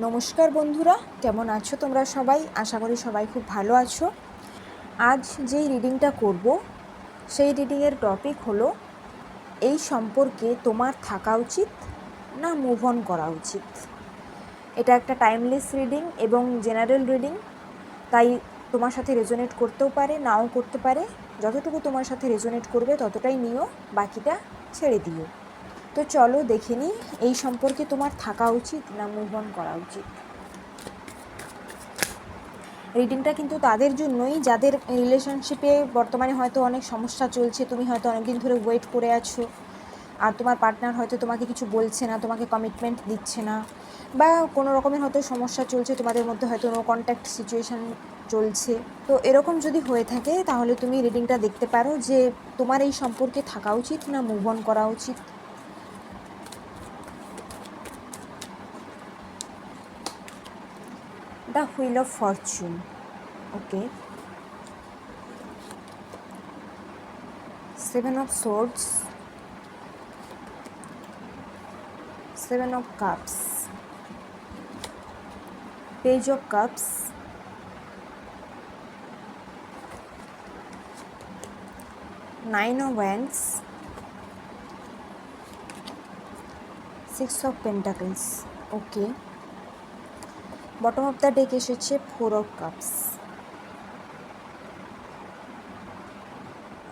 নমস্কার বন্ধুরা, কেমন আছো তোমরা সবাই? আশা করি সবাই খুব ভালো আছো। আজ যেই রিডিংটা করব, সেই রিডিংয়ের টপিক হলো, এই সম্পর্কে তোমার থাকা উচিত না মুভ অন করা উচিত? এটা একটা টাইমলেস রিডিং এবং জেনারেল রিডিং তাই তোমার সাথে রেজোনেট করতেও পারে, নাও করতে পারে। যতটুকু তোমার সাথে রেজোনেট করবে, ততটাই নিও, বাকিটা ছেড়ে দিও। তো চলো দেখে নিই, এই সম্পর্কে তোমার থাকা উচিত না মুভ অন করা উচিত? রিডিংটা কিন্তু তাদের জন্যই, যাদের রিলেশনশিপে বর্তমানে হয়তো অনেক সমস্যা চলছে, তুমি হয়তো অনেকদিন ধরে ওয়েট করে আছো, আর তোমার পার্টনার হয়তো তোমাকে কিছু বলছে না, তোমাকে কমিটমেন্ট দিচ্ছে না, বা কোনো রকমের হয়তো সমস্যা চলছে, তোমাদের মধ্যে হয়তো নো কন্ট্যাক্ট সিচুয়েশান চলছে। তো এরকম যদি হয়ে থাকে, তাহলে তুমি রিডিংটা দেখতে পারো যে তোমার এই সম্পর্কে থাকা উচিত না মুভ অন করা উচিত? the wheel of fortune. Okay. Seven of swords. Seven of cups. Page of cups. Nine of wands. Six of pentacles. Okay. Bottom of the deck এসেছে ফোর অফ কাপস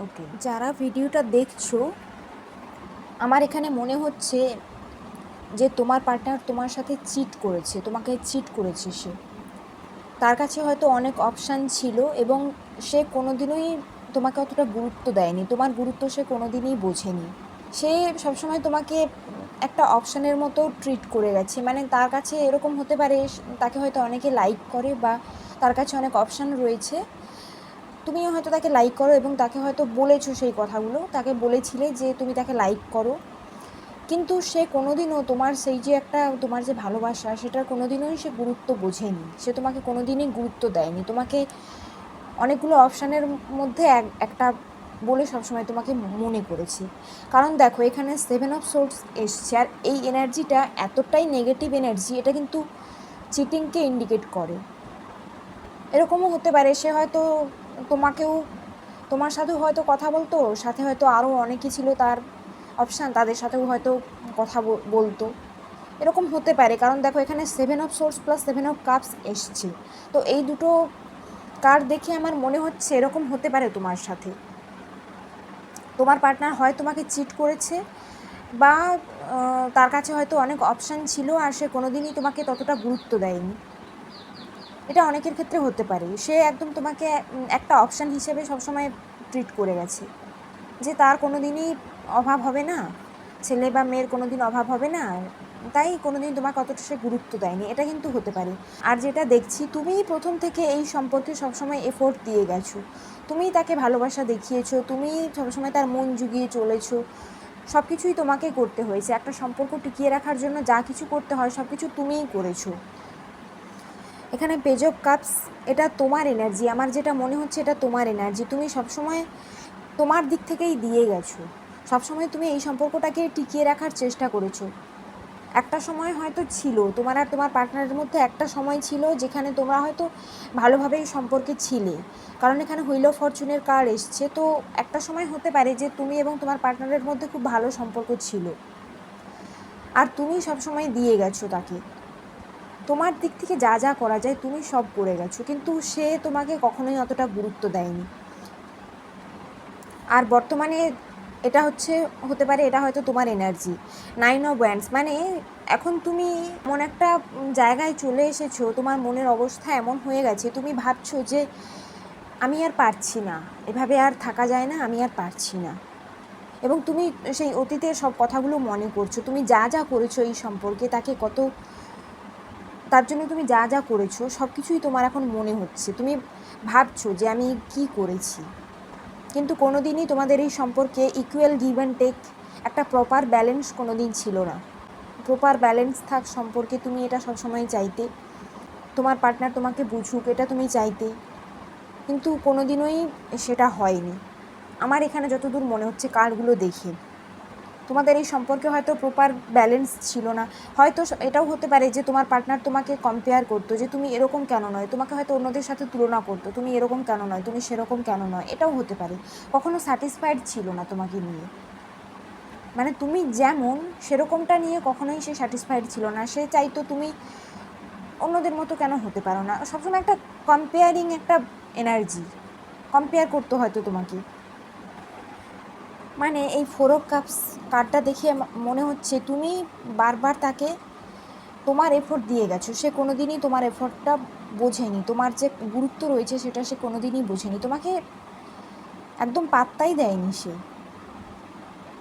ওকে যারা ভিডিওটা দেখছ আমার এখানে মনে হচ্ছে যে তোমার পার্টনার তোমার সাথে চিট করেছে তোমাকে চিট করেছে সে। তার কাছে হয়তো অনেক অপশান ছিল এবং সে কোনো দিনই তোমাকে অতটা গুরুত্ব দেয়নি। তোমার গুরুত্ব সে কোনো দিনই বোঝেনি। সে সবসময় তোমাকে একটা অপশানের মতো ট্রিট করে গেছে। মানে তার কাছে এরকম হতে পারে, তাকে হয়তো অনেকে লাইক করে বা তার কাছে অনেক অপশান রয়েছে। তুমিও হয়তো তাকে লাইক করো এবং তাকে হয়তো বলেছ সেই কথাগুলো। তাকে বলেছিলে যে তুমি তাকে লাইক করো। কিন্তু সে কোনোদিনও তোমার সেই যে একটা, তোমার যে ভালোবাসা, সেটার কোনোদিনই সে গুরুত্ব বোঝেনি। সে তোমাকে কোনোদিনই গুরুত্ব দেয়নি। তোমাকে অনেকগুলো অপশানের মধ্যে এক, একটা বলে সবসময় তোমাকে মনে করেছি। কারণ দেখো, এখানে সেভেন অফ সোর্স এসছে আর এই এনার্জিটা এতটাই নেগেটিভ এনার্জি এটা কিন্তু চিটিংকে ইন্ডিকেট করে। এরকমও হতে পারে, সে হয়তো তোমাকেও, তোমার সাথেও হয়তো কথা বলতো, সাথে হয়তো আরও অনেকই ছিল তার অপশান তাদের সাথেও হয়তো কথা বলতো। এরকম হতে পারে, কারণ দেখো, এখানে seven of swords plus seven of cups এসছে। তো এই দুটো কার দেখে আমার মনে হচ্ছে এরকম হতে পারে তোমার সাথে। তোমার পার্টনার হয় তোমাকে চিট করেছে বা তার কাছে হয়তো অনেক অপশান ছিল আর সে কোনো দিনই তোমাকে ততটা গুরুত্ব দেয়নি। এটা অনেকের ক্ষেত্রে হতে পারে। সে একদম তোমাকে একটা অপশান হিসেবে সবসময় ট্রিট করে গেছে। যে তার কোনো দিনই অভাব হবে না, ছেলে বা মেয়ের কোনো দিন অভাব হবে না, তাই কোনো দিন তোমাকে অতটা সে গুরুত্ব দেয়নি। এটা কিন্তু হতে পারে। আর যেটা দেখছি, তুমিই প্রথম থেকে এই সম্পর্কে সবসময় এফোর্ট দিয়ে গেছো। তুমিই তাকে ভালোবাসা দেখিয়েছো তুমি সবসময় তার মন জুগিয়ে চলেছো সব কিছুই তোমাকে করতে হয়েছে। একটা সম্পর্ক টিকিয়ে রাখার জন্য যা কিছু করতে হয় সব কিছু তুমিই করেছ। এখানে পেজ অফ কাপস এটা তোমার এনার্জি আমার যেটা মনে হচ্ছে এটা তোমার এনার্জি তুমি সবসময় তোমার দিক থেকেই দিয়ে গেছো। সবসময় তুমি এই সম্পর্কটাকে টিকিয়ে রাখার চেষ্টা করেছ। একটা সময় হয়তো ছিল, তোমার আর তোমার পার্টনারের মধ্যে একটা সময় ছিল যেখানে তোমরা হয়তো ভালোভাবেই সম্পর্কে ছিলে। কারণ এখানে হুইল অফ ফরচুনের কার্ড এসছে, তো একটা সময় হতে পারে যে তুমি এবং তোমার পার্টনারের মধ্যে খুব ভালো সম্পর্ক ছিল। আর তুমি সবসময় দিয়ে গেছো তাকে। তোমার দিক থেকে যা যা করা যায় তুমি সব করে গেছো, কিন্তু সে তোমাকে কখনোই অতটা গুরুত্ব দেয়নি। আর বর্তমানে এটা হচ্ছে, হতে পারে এটা হয়তো তোমার এনার্জি নাইন অফ ব্যান্ডস মানে এখন তুমি এমন একটা জায়গায় চলে এসেছ, তোমার মনের অবস্থা এমন হয়ে গেছে, তুমি ভাবছ যে আমি আর পারছি না। এভাবে আর থাকা যায় না, আমি আর পারছি না। এবং তুমি সেই অতীতের সব কথাগুলো মনে করছ, তুমি যা যা করেছ এই সম্পর্কে, তাকে কত, তার জন্য তুমি যা যা করেছ সব কিছুই তোমার এখন মনে হচ্ছে। তুমি ভাবছ যে আমি কি করেছি। কিন্তু কোনো দিনই তোমাদের এই সম্পর্কে ইকুয়াল গিভ অ্যান্ড টেক একটা প্রপার ব্যালেন্স কোনো দিন ছিল না। প্রপার ব্যালেন্স থাক সম্পর্কে তুমি এটা সবসময় চাইতে, তোমার পার্টনার তোমাকে বুঝুক, এটা তুমি চাইতে, কিন্তু কোনো দিনই সেটা হয়নি। আমার এখানে যতদূর মনে হচ্ছে কার্ডগুলো দেখে। তোমাদের এই সম্পর্কে হয়তো প্রপার ব্যালেন্স ছিল না। হয়তো এটাও হতে পারে যে তোমার পার্টনার তোমাকে কম্পেয়ার করতো যে তুমি এরকম কেন নয়? তোমাকে হয়তো অন্যদের সাথে তুলনা করতো, তুমি এরকম কেন নয়? তুমি সেরকম কেন নয়? এটাও হতে পারে। কখনো স্যাটিসফাইড ছিল না তোমাকে নিয়ে। মানে তুমি যেমন, সেরকমটা নিয়ে কখনোই সে স্যাটিসফাইড ছিল না। সে চাইতো তুমি অন্যদের মতো কেন হতে পারো না? সবসময় একটা কম্পেয়ারিং একটা এনার্জি কম্পেয়ার করতে হয়তো তোমাকে। মানে এই ফোর অফ কাপস কার্ডটা দেখে মনে হচ্ছে তুমি বারবার তাকে তোমার এফোর্ট দিয়ে গেছো। সে কোনো দিনই তোমার এফোর্টটা বোঝেনি। তোমার যে গুরুত্ব রয়েছে সেটা সে কোনো দিনই বোঝেনি। তোমাকে একদম পাত্তাই দেয়নি সে।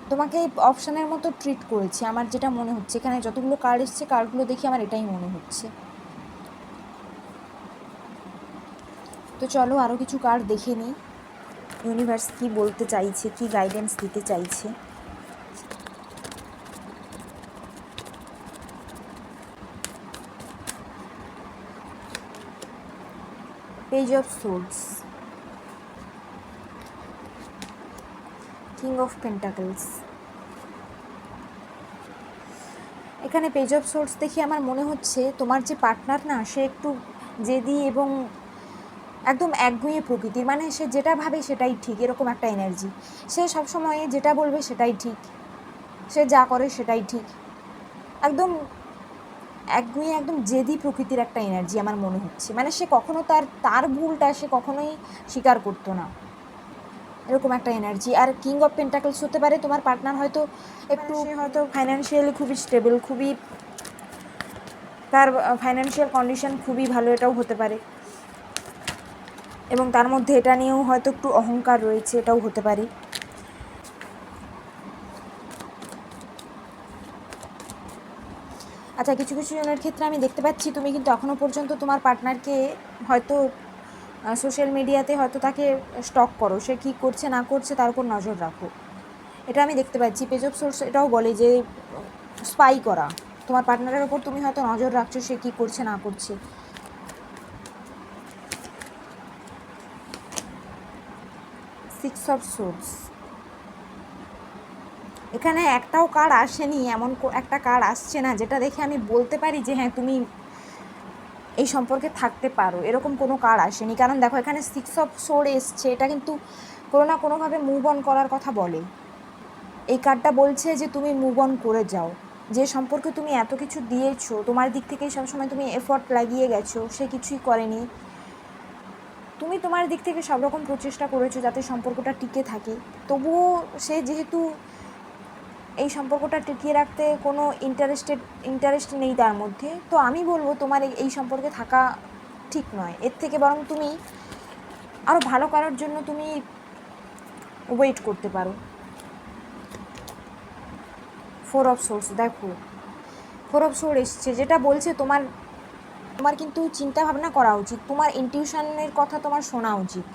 তোমাকে অপশানের মতো ট্রিট করেছে। আমার যেটা মনে হচ্ছে, এখানে যতগুলো কার্ড এসছে কার্ডগুলো দেখে আমার এটাই মনে হচ্ছে। তো চলো আরও কিছু কার্ড দেখে নিই। ইউনিভার্স কী বলতে চাইছে, কী গাইডেন্স দিতে চাইছে? Page of swords king of pentacles এখানে পেজ অফ সোর্স দেখে আমার মনে হচ্ছে, তোমার যে পার্টনার না, সে একটু জেদি এবং একদম একগুঁয়ে প্রকৃতির। মানে সে যেটা ভাবে সেটাই ঠিক এরকম একটা এনার্জি সে সবসময় যেটা বলবে সেটাই ঠিক। সে যা করে সেটাই ঠিক। একদম একগুঁয়ে একদম জেদি প্রকৃতির একটা এনার্জি আমার মনে হচ্ছে। মানে সে কখনো তার তার ভুলটা সে কখনোই স্বীকার করতো না। এরকম একটা এনার্জি আর কিং অফ পেন্টাকলস হতে পারে তোমার পার্টনার হয়তো একটু হয়তো ফাইন্যান্সিয়ালি খুবই স্টেবল খুবই তার ফাইন্যান্সিয়াল কন্ডিশন খুবই ভালো এটাও হতে পারে। এবং তার মধ্যে এটা নিয়েও হয়তো একটু অহংকার রয়েছে, এটাও হতে পারে। আচ্ছা কিছু কিছু জনের ক্ষেত্রে আমি দেখতে পাচ্ছি, তুমি কিন্তু এখনও পর্যন্ত তোমার পার্টনারকে হয়তো সোশ্যাল মিডিয়াতে হয়তো তাকে স্টক করো। সে কী করছে, না করছে, তার উপর নজর রাখো। এটা আমি দেখতে পাচ্ছি। পেজ অফ সোর্স এটাও বলে যে স্পাই করা। তোমার পার্টনারের ওপর তুমি হয়তো নজর রাখছো, সে কী করছে, না করছে। সিক্স অফ সোর্স এখানে একটাও কার্ড আসেনি, এমন একটা কার্ড আসছে না, যেটা দেখে আমি বলতে পারি যে হ্যাঁ তুমি এই সম্পর্কে থাকতে পারো। এরকম কোনো কার্ড আসেনি। কারণ দেখো, এখানে সিক্স অফ সোর এসছে, এটা কিন্তু কোনো না কোনোভাবে মুভ অন করার কথা বলে। এই কার্ডটা বলছে যে তুমি মুভ অন করে যাও। যে সম্পর্কে তুমি এত কিছু দিয়েছ, তোমার দিক থেকেই সবসময় তুমি এফর্ট লাগিয়ে গেছো, সে কিছুই করেনি। তুমি তোমার দিক থেকে সব রকম প্রচেষ্টা করেছ যাতে সম্পর্কটা টিকে থাকে। তবুও সে যেহেতু এই সম্পর্কটা টিকিয়ে রাখতে কোনো ইন্টারেস্টেড ইন্টারেস্ট নেই তার মধ্যে, তো আমি বলব তোমার এই- সম্পর্কে থাকা ঠিক নয়। এর থেকে বরং তুমি আরও ভালো করার জন্য তুমি ওয়েট করতে পারো। ফোর অফ সোর্স দেখো। ফোর অফ সোর এসছে, যেটা বলছে তোমার তোমার কিন্তু চিন্তা ভাবনা করা উচিত। তোমার ইনটিউশনের কথা তোমার শোনা উচিত।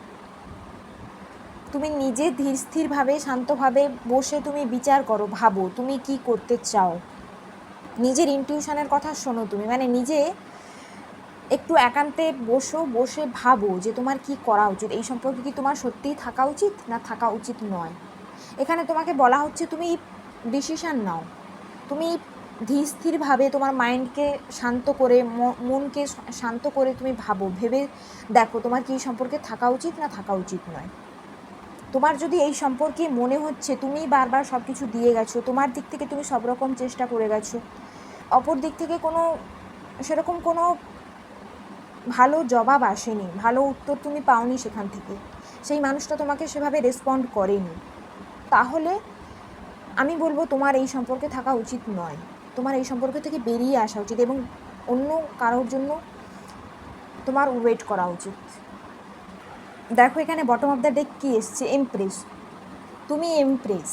তুমি নিজে ধীর স্থিরভাবে, শান্তভাবে বসে তুমি বিচার করো, ভাবো তুমি কি করতে চাও। নিজের ইনটিউশনের কথা শোনো তুমি। মানে নিজে একটু একান্তে বসো, বসে ভাবো যে তোমার কি করা উচিত। এই সম্পর্কে কি তোমার সত্যিই থাকা উচিত না থাকা উচিত নয়? এখানে তোমাকে বলা হচ্ছে তুমি ডিসিশান নাও। তুমি ধীর স্থিরভাবে তোমার মাইন্ডকে শান্ত করে মনকে শান্ত করে তুমি ভাবো, ভেবে দেখো তোমার কি সম্পর্কে থাকা উচিত না থাকা উচিত নয়। তোমার যদি এই সম্পর্কে মনে হচ্ছে তুমি বারবার সব কিছু দিয়ে গেছো, তোমার দিক থেকে তুমি সব রকম চেষ্টা করে গেছো, অপর দিক থেকে কোনো, সেরকম কোনো ভালো জবাব আসেনি, ভালো উত্তর তুমি পাওনি সেখান থেকে, সেই মানুষটা তোমাকে সেভাবে রেসপন্ড করেনি, তাহলে আমি বলব তোমার এই সম্পর্কে থাকা উচিত নয়। তোমার এই সম্পর্ক থেকে বেরিয়ে আসা উচিত এবং অন্য কারোর জন্য তোমার ওয়েট করা উচিত। দেখো এখানে বটম অফ দ্য ডেক কী এসছে? এমপ্রেস তুমি এমপ্রেস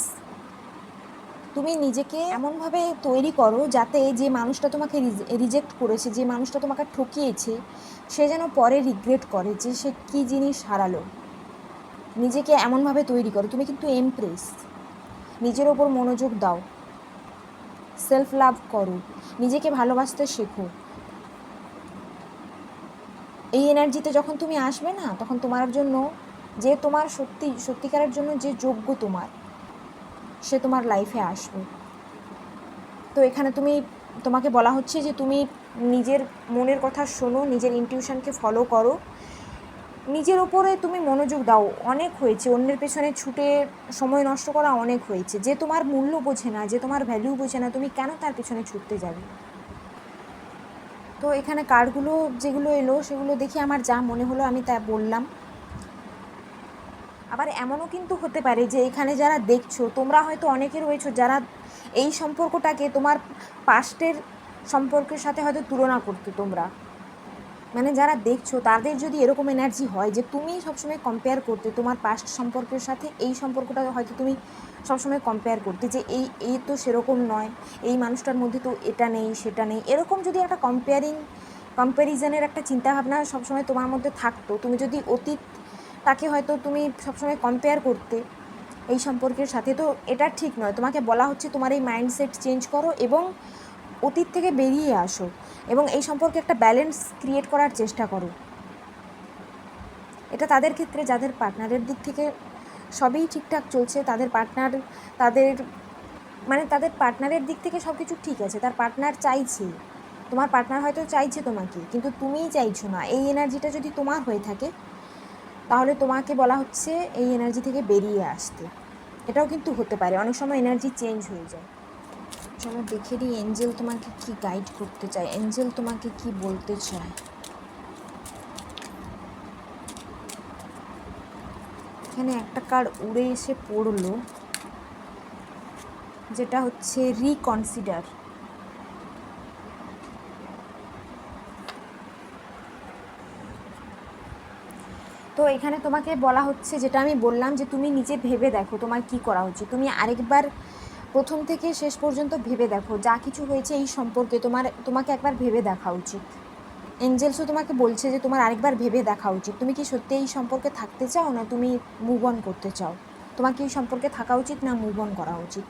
তুমি নিজেকে এমনভাবে তৈরি করো যাতে যে মানুষটা তোমাকে রিজেক্ট করেছে, যে মানুষটা তোমাকে ঠকিয়েছে, সে যেন পরে রিগ্রেট করে যে সে কী জিনিস হারালো। নিজেকে এমনভাবে তৈরি করো। তুমি কিন্তু এমপ্রেস নিজের ওপর মনোযোগ দাও। সেলফ লাভ করো, নিজেকে ভালোবাসতে শেখো। এই এনার্জিতে যখন তুমি আসবে না, তখন তোমার জন্য যে তোমার সত্যি সত্যিকারের জন্য যে যোগ্য তোমার, সে তোমার লাইফে আসবে। তো এখানে তুমি, তোমাকে বলা হচ্ছে যে তুমি নিজের মনের কথা শোনো, নিজের ইনটিউশনকে ফলো করো। নিজের ওপরে তুমি মনোযোগ দাও, অনেক হয়েছে। অন্যের পেছনে ছুটে সময় নষ্ট করা অনেক হয়েছে। যে তোমার মূল্য বোঝে না, যে তোমার ভ্যালু বোঝে না, তুমি কেন তার পেছনে ছুটতে যাবে? তো এখানে কার্ডগুলো যেগুলো এলো, সেগুলো দেখে আমার যা মনে হলো আমি তা বললাম। আবার এমনও কিন্তু হতে পারে যে এখানে যারা দেখছ, তোমরা হয়তো অনেকে রয়েছো যারা এই সম্পর্কটাকে তোমার পাস্টের সম্পর্কের সাথে হয়তো তুলনা করতে তোমরা। মানে যারা দেখছ, তাদের যদি এরকম এনার্জি হয় যে তুমি সবসময় কম্পেয়ার করতে, তোমার পাস্ট সম্পর্কের সাথে এই সম্পর্কটা হয়তো তুমি সবসময় কম্পেয়ার করতে যে এই এই তো সেরকম নয়, এই মানুষটার মধ্যে তো এটা নেই, সেটা নেই। এরকম যদি একটা কম্পেয়ারিং কম্প্যারিজনের একটা চিন্তাভাবনা সবসময় তোমার মধ্যে থাকতো, তুমি যদি অতীত তাকে হয়তো তুমি সবসময় কম্পেয়ার করতে এই সম্পর্কের সাথে, তো এটা ঠিক নয়। তোমাকে বলা হচ্ছে তোমার এই মাইন্ডসেট চেঞ্জ করো এবং অতীত থেকে বেরিয়ে আসো। এবং এই সম্পর্কে একটা ব্যালেন্স ক্রিয়েট করার চেষ্টা করো। এটা তাদের ক্ষেত্রে যাদের পার্টনারের দিক থেকে সবই ঠিকঠাক চলছে, তাদের পার্টনার তাদের মানে তাদের পার্টনারের দিক থেকে সব কিছু ঠিক আছে, তার পার্টনার চাইছে। তোমার পার্টনার হয়তো চাইছে তোমাকে, কিন্তু তুমিই চাইছো না। এই এনার্জিটা যদি তোমার হয়ে থাকে, তাহলে তোমাকে বলা হচ্ছে এই এনার্জি থেকে বেরিয়ে আসতে। এটাও কিন্তু হতে পারে, অনেক সময় এনার্জি চেঞ্জ হয়ে যায়। চলো দেখে দিই এঞ্জেল তোমাকে কি গাইড করতে চায়? এঞ্জেল তোমাকে কি বলতে চায়? এখানে একটা কার্ড উড়ে এসে পড়ল, যেটা হচ্ছে রিকনসিডার তো এখানে তোমাকে বলা হচ্ছে, যেটা আমি বললাম যে তুমি নিজে ভেবে দেখো তোমার কি করা উচিত। তুমি আরেকবার প্রথম থেকে শেষ পর্যন্ত ভেবে দেখো। যা কিছু হয়েছে এই সম্পর্কে তোমার, তোমাকে একবার ভেবে দেখা উচিত। এঞ্জেলসও তোমাকে বলছে যে তোমার আরেকবার ভেবে দেখা উচিত। তুমি কি সত্যি এই সম্পর্কে থাকতে চাও না তুমি মুভ অন করতে চাও? তোমাকে এই সম্পর্কে থাকা উচিত না মুভ অন করা উচিত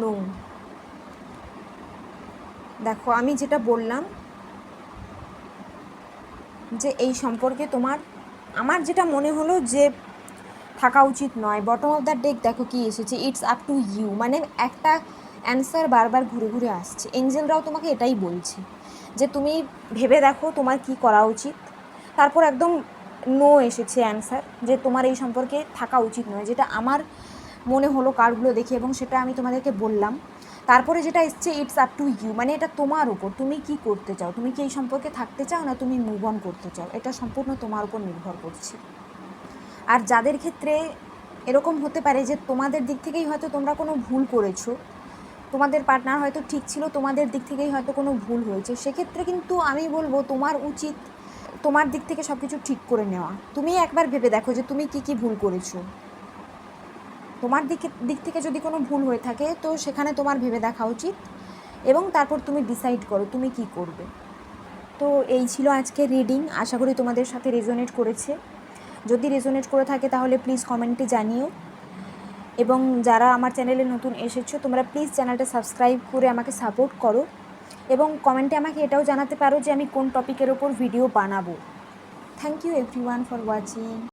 নো দেখো, আমি যেটা বললাম যে এই সম্পর্কে তোমার, আমার যেটা মনে হলো যে থাকা উচিত নয়। বটম অফ দ্য ডেক দেখো কি এসেছে ইটস আপ টু ইউ মানে একটা অ্যান্সার বারবার ঘুরে ঘুরে আসছে। এঞ্জেলরাও তোমাকে এটাই বলছে যে তুমি ভেবে দেখো তোমার কি করা উচিত। তারপর একদম নো এসেছে অ্যান্সার যে তোমার এই সম্পর্কে থাকা উচিত নয়, যেটা আমার মনে হলো কার্ডগুলো দেখে এবং সেটা আমি তোমাদেরকে বললাম। তারপরে যেটা এসছে ইটস আপ টু ইউ মানে এটা তোমার উপর। তুমি কি করতে চাও? তুমি কি এই সম্পর্কে থাকতে চাও না তুমি মুভ অন করতে চাও? এটা সম্পূর্ণ তোমার উপর নির্ভর করছে। আর যাদের ক্ষেত্রে এরকম হতে পারে যে তোমাদের দিক থেকেই হয়তো তোমরা কোনো ভুল করেছ, তোমাদের পার্টনার হয়তো ঠিক ছিল, তোমাদের দিক থেকেই হয়তো কোনো ভুল হয়েছে, সেক্ষেত্রে কিন্তু আমি বলব তোমার উচিত তোমার দিক থেকে সব কিছু ঠিক করে নেওয়া। তুমি একবার ভেবে দেখো যে তুমি কি কি ভুল করেছ। তোমার দিকে দিক থেকে যদি কোনো ভুল হয়ে থাকে, তো সেখানে তোমার ভেবে দেখা উচিত এবং তারপর তুমি ডিসাইড করো তুমি কি করবে। তো এই ছিল আজকে রিডিং আশা করি তোমাদের সাথে রেজোনেট করেছে। যদি রেজোনেট করে থাকে তাহলে প্লিজ কমেন্টে জানিও। এবং যারা আমার চ্যানেলে নতুন এসেছ, তোমরা প্লিজ চ্যানেলটা সাবস্ক্রাইব করে আমাকে সাপোর্ট করো। এবং কমেন্টে আমাকে এটাও জানাতে পারো যে আমি কোন টপিকের ওপর ভিডিও বানাবো। Thank you everyone for watching